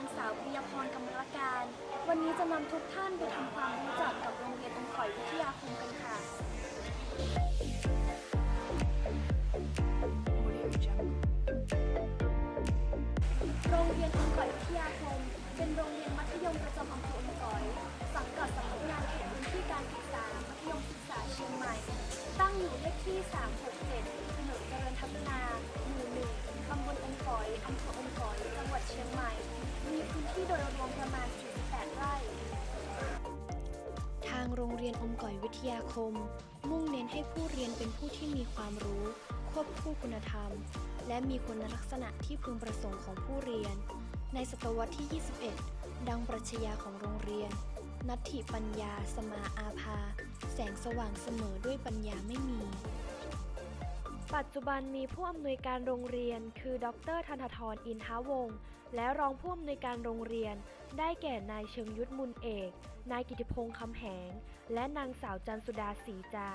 นางสาวปิยพรกำมลการ วันนี้จะนำทุกท่านไปทำความรู้จักกับโรงเรียนอมข่อยวิทยาคมกันค่ะ โรงเรียนอมก่อยวิทยาคม เป็นโรงเรียนมัธยมประจำอำเภออมก่อย สังกัดสำนักงานเขตพื้นที่การศึกษามัธยมศึกษาเชียงใหม่ ตั้งอยู่เลขที่ 367ถนนเจริญพัฒนาหมู่หนึ่งตำบลอมก่อยอำเภออมก่อย จังหวัดเชียงใหม่ มีพื้นที่โดยรวมประมาณ 48 ไร่ ทางโรงเรียนอมก่อยวิทยาคม มุ่งเน้นให้ผู้เรียนเป็นผู้ที่มีความรู้ ควบคู่คุณธรรม และมีคุณลักษณะที่พึงประสงค์ของผู้เรียน ในศตวรรษที่ 21 ดังปรัชญาของโรงเรียน นัตถิปัญญา สมาอาภา แสงสว่างเสมอด้วยปัญญาไม่มี ปัจจุบันมีผู้อำนวยการโรงเรียน คือ ดรธนทรอินทาวงศ์และรองผู้อำนวยการโรงเรียน ได้แก่นายเชิงยุทธมุลเอก นายกิติพงษ์คำแหง และนางสาวจันสุดาศรีจา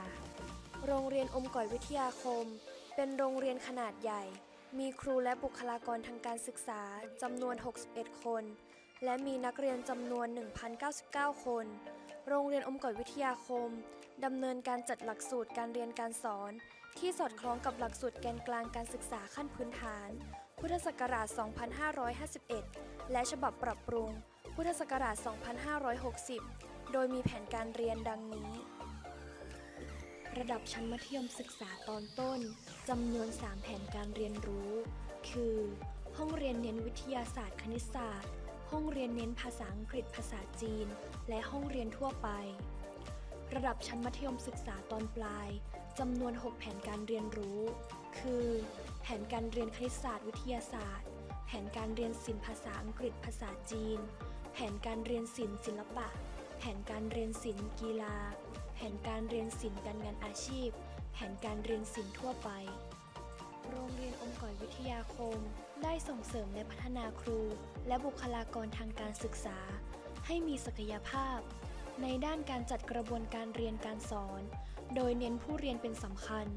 โรงเรียนอมก่อยวิทยาคม เป็นโรงเรียนขนาดใหญ่ มีครูและบุคลากรทางการศึกษาจำนวน 61 คน และมีนักเรียนจำนวน 1,099 คน โรงเรียนอมก่อยวิทยาคมดำเนินการจัดหลักสูตรการเรียนการสอน ที่สอดคล้องกับหลักสูตรแกนกลางการศึกษาขั้นพื้นฐาน พุทธศักราช 2551 และฉบับปรับปรุง พุทธศักราช 2560 โดยมีแผนการเรียนดังนี้ ระดับชั้นมัธยมศึกษาตอนต้นจำนวน 3 แผนการเรียนรู้ คือ ห้องเรียนเน้นวิทยาศาสตร์คณิตศาสตร์ ห้องเรียนเน้นภาษาอังกฤษภาษาจีน และห้องเรียนทั่วไป ระดับชั้นมัธยมศึกษาตอนปลาย จำนวน 6 แผนการเรียนรู้ คือ แผนการเรียนคณิตศาสตร์วิทยาศาสตร์ แผนการเรียนศิลป์ภาษาอังกฤษภาษาจีน แผนการเรียนศิลป์ศิลปะ แผนการเรียนศิลป์กีฬา แผนการเรียนศิลป์การงานอาชีพ แผนการเรียนศิลป์ทั่วไป โรงเรียนอมก่อยวิทยาคม ได้ส่งเสริมและพัฒนาครู และบุคลากรทางการศึกษา ให้มีศักยภาพ ในด้านการจัดกระบวนการเรียนการสอน โดยเน้นผู้เรียนเป็นสำคัญ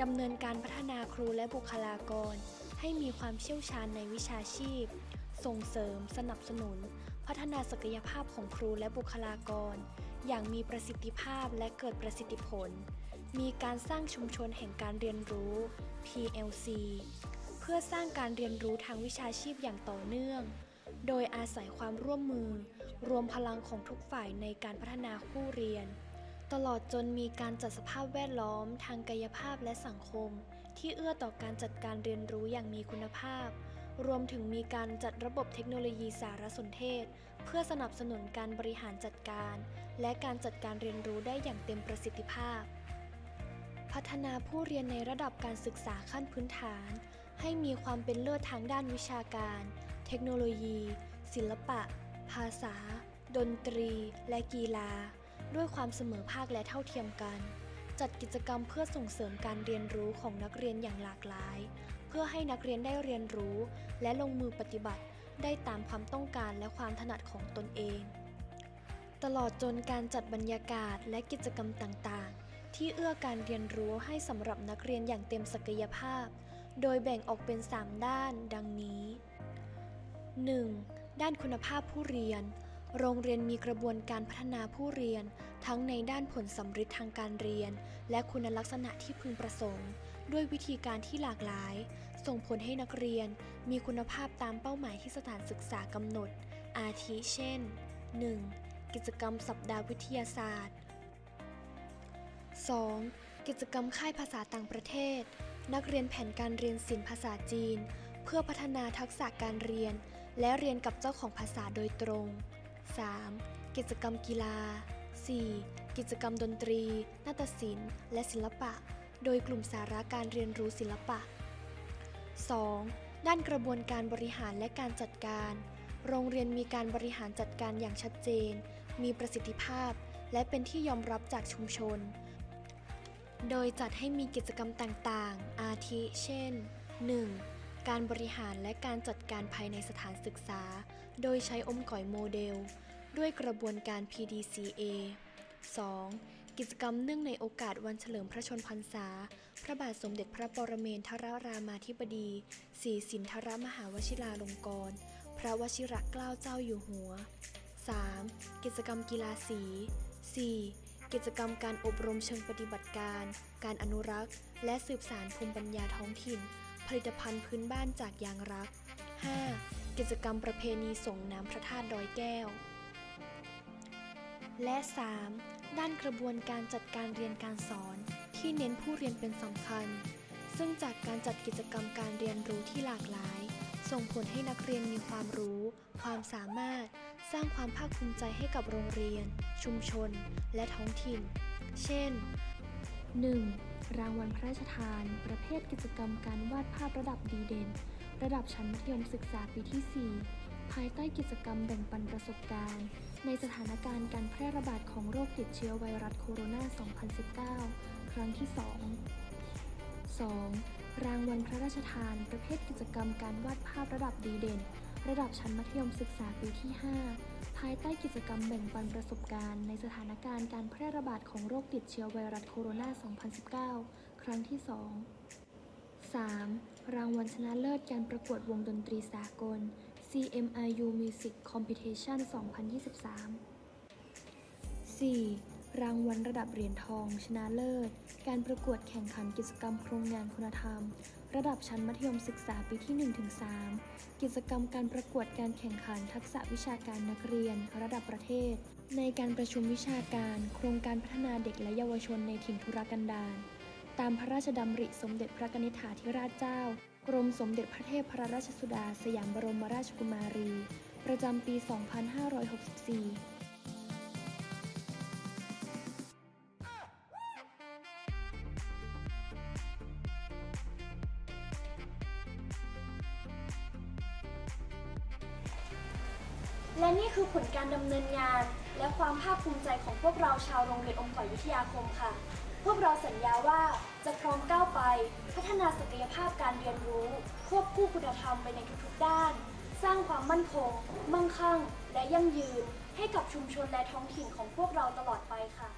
ดำเนินการพัฒนาครูและบุคลากร ให้มีความเชี่ยวชาญในวิชาชีพ ส่งเสริม สนับสนุน พัฒนาศักยภาพของครูและบุคลากร อย่างมีประสิทธิภาพและเกิดประสิทธิผล มีการสร้างชุมชนแห่งการเรียนรู้ PLC เพื่อสร้างการเรียนรู้ทางวิชาชีพอย่างต่อเนื่อง โดยอาศัยความร่วมมือ รวมพลังของทุกฝ่ายในการพัฒนาผู้เรียน ตลอดจนมีการจัดสภาพแวดล้อมทางกายภาพและสังคม ที่เอื้อต่อการจัดการเรียนรู้อย่างมีคุณภาพ รวมถึงมีการจัดระบบเทคโนโลยีสารสนเทศ เพื่อสนับสนุนการบริหารจัดการ และการจัดการเรียนรู้ได้อย่างเต็มประสิทธิภาพ พัฒนาผู้เรียนในระดับการศึกษาขั้นพื้นฐาน ให้มีความเป็นเลิศทางด้านวิชาการ เทคโนโลยี ศิลปะ ภาษา ดนตรี และกีฬา ด้วยความเสมอภาคและเท่าเทียมกัน จัดกิจกรรมเพื่อส่งเสริมการเรียนรู้ของนักเรียนอย่างหลากหลาย เพื่อให้นักเรียนได้เรียนรู้ และลงมือปฏิบัติได้ตามความต้องการและความถนัดของตนเอง ตลอดจนการจัดบรรยากาศและกิจกรรมต่างๆ ที่เอื้อการเรียนรู้ให้สำหรับนักเรียนอย่างเต็มศักยภาพ โดยแบ่งออกเป็น 3 ด้าน ดังนี้ 1. ด้านคุณภาพผู้เรียน โรงเรียนมีกระบวนการพัฒนาผู้เรียน ทั้งในด้านผลสัมฤทธิ์ทางการเรียน และคุณลักษณะที่พึงประสงค์ ด้วยวิธีการที่หลากหลาย ส่งผลให้นักเรียน มีคุณภาพตามเป้าหมายที่สถานศึกษากำหนด อาทิเช่น 1. กิจกรรมสัปดาห์วิทยาศาสตร์ 2. กิจกรรมค่ายภาษาต่างประเทศ นักเรียนแผนการเรียนศิลป์ภาษาจีน เพื่อพัฒนาทักษะการเรียน และเรียนกับเจ้าของภาษาโดยตรง 3. กิจกรรมกีฬา 4. กิจกรรมดนตรี นาฏศิลป์ และศิลปะ โดยกลุ่มสาระการเรียนรู้ศิลปะ 2. ด้านกระบวนการบริหารและการจัดการ โรงเรียนมีการบริหารจัดการอย่างชัดเจน มีประสิทธิภาพ และเป็นที่ยอมรับจากชุมชน โดยจัดให้มีกิจกรรมต่างๆ อาทิ เช่น 1. การบริหารและการจัดการภายในสถานศึกษา โดยใช้อมก่อยโมเดล ด้วยกระบวนการ PDCA 2. กิจกรรมเนื่องในโอกาสวันเฉลิมพระชนพรรษา พระบาทสมเด็จพระปรเมนทรรามาธิบดีศรีสินทรมหาวชิราลงกรณ์ พระวชิรเกล้าเจ้าอยู่หัว 3. กิจกรรมกีฬาสี 4. กิจกรรมการอบรมเชิงปฏิบัติการ การอนุรักษ์ และสืบสารภูมิปัญญาท้องถิ่น ผลิตภัณฑ์พื้นบ้านจากยางรัก 5. กิจกรรมประเพณีส่งน้ำพระธาตุดอยแก้ว และ 3. ด้านกระบวนการจัดการเรียนการสอนที่เน้นผู้เรียนเป็นสำคัญ ซึ่งจากการจัดกิจกรรมการเรียนรู้ที่หลากหลาย ส่งผลให้นักเรียนมีความรู้ ความสามารถ สร้างความภาคภูมิใจให้กับโรงเรียน ชุมชน และท้องถิ่น เช่น 1. รางวัลพระราชทาน ประเภทกิจกรรมการวาดภาพระดับดีเด่น ระดับชั้นมัธยมศึกษาปีที่ 4 ภายใต้กิจกรรมแบ่งปันประสบการณ์ ในสถานการณ์การแพร่ระบาดของโรคติดเชื้อไวรัสโคโรนา 2019 ครั้งที่ 2 2. รางวัลพระราชทาน ประเภทกิจกรรมการวาดภาพระดับดีเด่น ระดับชั้นมัธยมศึกษาปีที่ 5 ภายใต้กิจกรรมแบ่งปันประสบการณ์ ในสถานการณ์การแพร่ระบาดของโรคติดเชื้อไวรัสโคโรนา 2019 ครั้งที่ 2 3. รางวัลชนะเลิศการประกวดวงดนตรีสากล CMRU Music Competition 2023 4. รางวัลระดับเหรียญทอง ชนะเลิศ การประกวดแข่งขันกิจกรรมโครงงานคุณธรรม ระดับชั้นมัธยมศึกษาปีที่ 1-3 กิจกรรมการประกวดการแข่งขันทักษะวิชาการนักเรียน ระดับประเทศ ในการประชุมวิชาการ โครงการพัฒนาเด็กและเยาวชนในถิ่นทุรกันดารตามพระราชดำริสมเด็จพระกนิษฐาธิราชเจ้า กรมสมเด็จพระเทพรราชสุดา สยามบรมราชกุมารี ประจำปี 2564 และนี่คือผลการดำเนินงาน และความภาคภูมิใจของพวกเราชาวโรงเรียนอมก่อยวิทยาคมค่ะ พวกเราสัญญาว่าจะพร้อมก้าวไป พัฒนาศักยภาพการเรียนรู้ ควบคู่คุณธรรมไปในทุกๆด้าน สร้างความมั่นคง มั่งคั่ง และยั่งยืน ให้กับชุมชนและท้องถิ่นของพวกเราตลอดไปค่ะ